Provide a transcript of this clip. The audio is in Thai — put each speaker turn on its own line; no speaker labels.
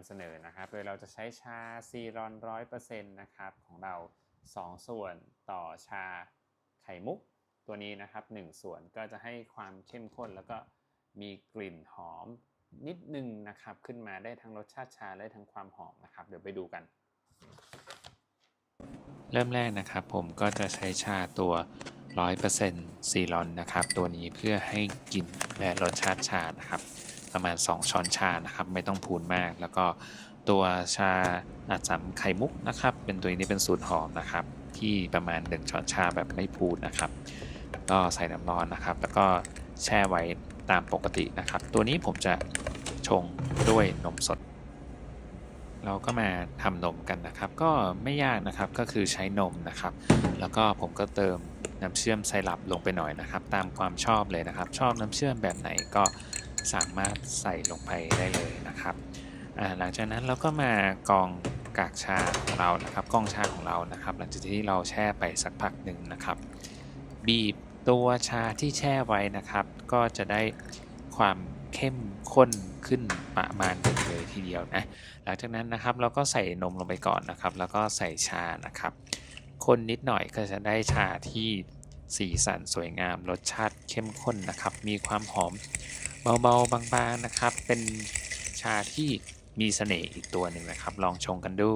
ำเสนอนะครับ โดยเราจะใช้ชาซีรอนร้อยเปอร์เซ็นต์นะครับของเรา 2 ส่วนต่อชาไข่มุก ตัวนี้นะครับ 1 ส่วนก็จะให้ความเข้มข้นแล้วก็มีกลิ่นหอมนิดนึงนะครับ ขึ้นมาได้ทั้งรสชาติชาและทั้งความหอมนะครับ เดี๋ยวไปดูกัน เริ่มแรกนะครับผมก็จะใช้ชาตัว100%ซีรอนนะครับ ตัวนี้เพื่อให้กลิ่นและรสชาติชานะครับ ประมาณ 2 ช้อนชานะครับ ไม่ต้องพูนมาก แล้วก็ตัวชาอัดสำไข่มุกนะครับ เป็นตัวนี้เป็นสูตรหอมนะครับ ที่ประมาณ 1 ช้อนชาแบบไม่พูนนะครับ ก็ใส่น้ำร้อนนะครับ แล้วก็แช่ไว้ตามปกตินะครับ ตัวนี้ผมจะชงด้วยนมสด เราก็มาทำนมกันนะครับ ก็ไม่ยากนะครับก็คือใช้นมนะครับ แล้วก็ผมก็เติมน้ำเชื่อมไซรัปลงไปหน่อยนะครับ ตามความชอบเลยนะครับ ชอบน้ำเชื่อมแบบไหนก็ สามารถใส่ลงไปได้เลยนะครับ หลังจากนั้นเราก็มากรองกากชาของเรานะครับกองชาของเรานะครับ หลังจากที่เราแช่ไปสักพักหนึ่งนะครับ บีบตัวชาที่แช่ไว้นะครับ ก็จะได้ความเข้มข้นขึ้นประมาณหนึ่งเลยทีเดียวนะหลังจากนั้นนะครับเราก็ใส่นมลงไปก่อนนะครับ แล้วก็ใส่ชานะครับ คนนิดหน่อยก็จะได้ชาที่สีสันสวยงามรสชาติเข้มข้นนะครับ มีความหอม เบาๆ บางๆนะครับ เป็นชาที่มีเสน่ห์อีกตัวหนึ่งนะครับ ลองชงกันดู